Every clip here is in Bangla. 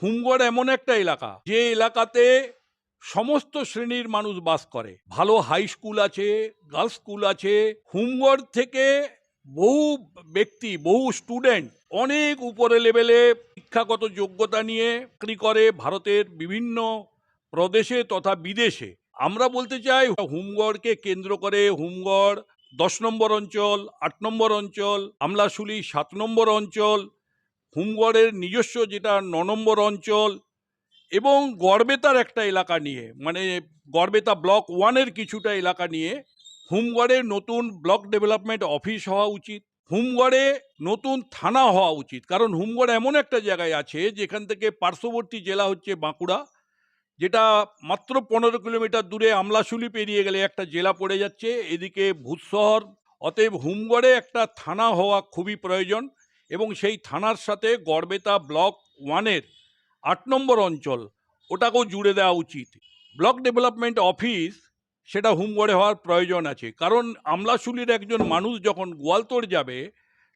হুমগড় এমন একটা এলাকা, যে এলাকাতে সমস্ত শ্রেণির মানুষ বাস করে। ভালো হাই স্কুল আছে গার্লস স্কুল আছে হুমগড় থেকে বহু ব্যক্তি, বহু স্টুডেন্ট অনেক উপরে লেভেলে শিক্ষাগত যোগ্যতা নিয়ে চাকরি করে ভারতের বিভিন্ন প্রদেশে তথা বিদেশে। আমরা বলতে চাই হুমগড়কে কেন্দ্র করে হুমগড় দশ নম্বর অঞ্চল, আট নম্বর অঞ্চল, আমলাশুলি সাত নম্বর অঞ্চল হুমগড়ের নিজস্ব যেটা ন নম্বর অঞ্চল এবং গড়বেতার একটা এলাকা নিয়ে মানে গড়বেতা ব্লক ওয়ানের কিছুটা এলাকা নিয়ে হুমগড়ে নতুন ব্লক ডেভেলপমেন্ট অফিস হওয়া উচিত হুমগড়ে নতুন থানা হওয়া উচিত। কারণ হুমগড় এমন একটা জায়গায় আছে যেখান থেকে পার্শ্ববর্তী জেলা হচ্ছে বাঁকুড়া, যেটা মাত্র পনেরো কিলোমিটার দূরে আমলাশুলি পেরিয়ে গেলে একটা জেলা পড়ে যাচ্ছে। এদিকে ভূতশহর অতএব হুমগড়ে একটা থানা হওয়া খুবই প্রয়োজন। এবং সেই থানার সাথে গড়বেতা ব্লক ওয়ানের আট নম্বর অঞ্চল, ওটাকেও জুড়ে দেওয়া উচিত। ব্লক ডেভেলপমেন্ট অফিস, সেটা হুমগড়ে হওয়ার প্রয়োজন আছে। কারণ আমলাশুলির একজন মানুষ যখন গোয়ালতোড় যাবে,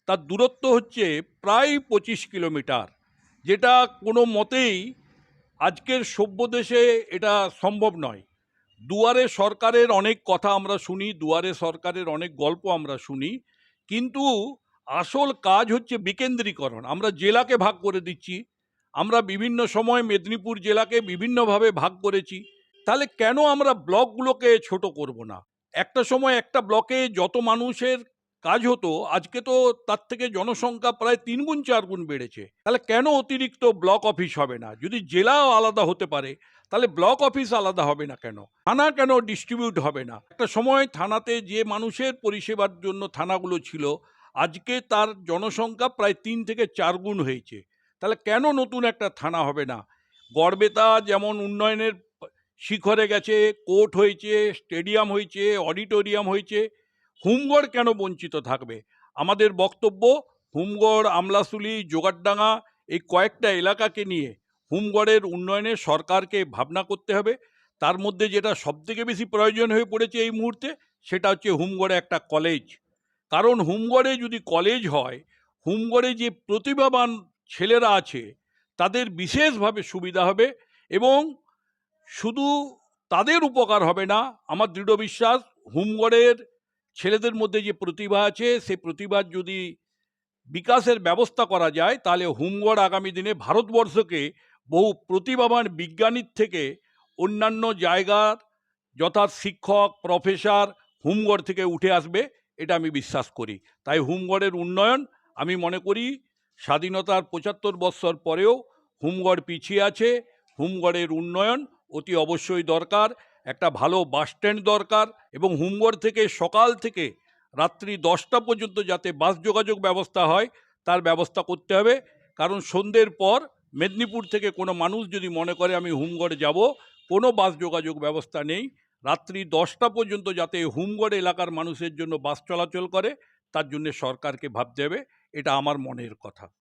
তার দূরত্ব হচ্ছে প্রায় পঁচিশ কিলোমিটার, যেটা কোনো মতেই আজকের সভ্য দেশে এটা সম্ভব নয়। দুয়ারে সরকারের অনেক কথা আমরা শুনি, দুয়ারে সরকারের অনেক গল্প আমরা শুনি, কিন্তু আসল কাজ হচ্ছে বিকেন্দ্রীকরণ। আমরা জেলাকে ভাগ করে দিচ্ছি। আমরা বিভিন্ন সময় মেদিনীপুর জেলাকে বিভিন্নভাবে ভাগ করেছি। তাহলে কেন আমরা ব্লকগুলোকে ছোট করব না? একটা সময় একটা ব্লকে যত মানুষের কাজ হতো, আজকে তো তার থেকে জনসংখ্যা প্রায় তিন গুণ চার গুণ বেড়েছে। তাহলে কেন অতিরিক্ত ব্লক অফিস হবে না? যদি জেলাও আলাদা হতে পারে, তাহলে ব্লক অফিস আলাদা হবে না কেন? থানা কেন ডিস্ট্রিবিউট হবে না? একটা সময় থানাতে যে মানুষের পরিষেবার জন্য থানাগুলো ছিল আজকে তার জনসংখ্যা প্রায় তিন থেকে চার গুণ হয়েছে। তাহলে কেন নতুন একটা থানা হবে না? গড়বেতা যেমন উন্নয়নের শিখরে গেছে, কোর্ট হয়েছে, স্টেডিয়াম হয়েছে, অডিটোরিয়াম হয়েছে, হুমগড় কেন বঞ্চিত থাকবে? আমাদের বক্তব্য, হুমগড়, আমলাসুলি, জোগাড়ডাঙ্গা, এই কয়েকটা এলাকাকে নিয়ে হুমগড়ের উন্নয়নে সরকারকে ভাবনা করতে হবে। তার মধ্যে যেটা সবথেকে বেশি প্রয়োজন হয়ে পড়েছে এই মুহূর্তে, সেটা হচ্ছে হুমগড়ে একটা কলেজ। কারণ হুমগড়ে যদি কলেজ হয়, হুমগড়ে যে প্রতিভাবান ছেলেরা আছে, তাদের বিশেষভাবে সুবিধা হবে এবং শুধু তাদের উপকার হবে না, আমার দৃঢ় বিশ্বাস, হুমগড়ের ছেলেদের মধ্যে যে প্রতিভা আছে সেই প্রতিভার যদি বিকাশের ব্যবস্থা করা যায়, তাহলে হুমগড় আগামী দিনে ভারতবর্ষকে বহু প্রতিভাবান বিজ্ঞানীর থেকে অন্যান্য জায়গার যথা শিক্ষক প্রফেসর হুমগড় থেকে উঠে আসবে। এটা আমি বিশ্বাস করি। তাই হুমগড়ের উন্নয়ন আমি মনে করি স্বাধীনতার পঁচাত্তর বৎসর পরেও হুমগড় পিছিয়ে আছে। হুমগড়ের উন্নয়ন অতি অবশ্যই দরকার, একটা ভালো বাস স্ট্যান্ড দরকার এবং হুমগড় থেকে সকাল থেকে রাত্রি দশটা পর্যন্ত যাতে বাস যোগাযোগ ব্যবস্থা হয়, তার ব্যবস্থা করতে হবে। কারণ সন্ধ্যের পর মেদিনীপুর থেকে কোনো মানুষ যদি মনে করে আমি হুমগড় যাব, কোনো বাস যোগাযোগ ব্যবস্থা নেই। রাত্রি দশটা পর্যন্ত যাতে হুমগড় এলাকার মানুষের জন্য বাস চলাচল করে, তার জন্য সরকারকে ভাবতে হবে, এটা আমার মনের কথা।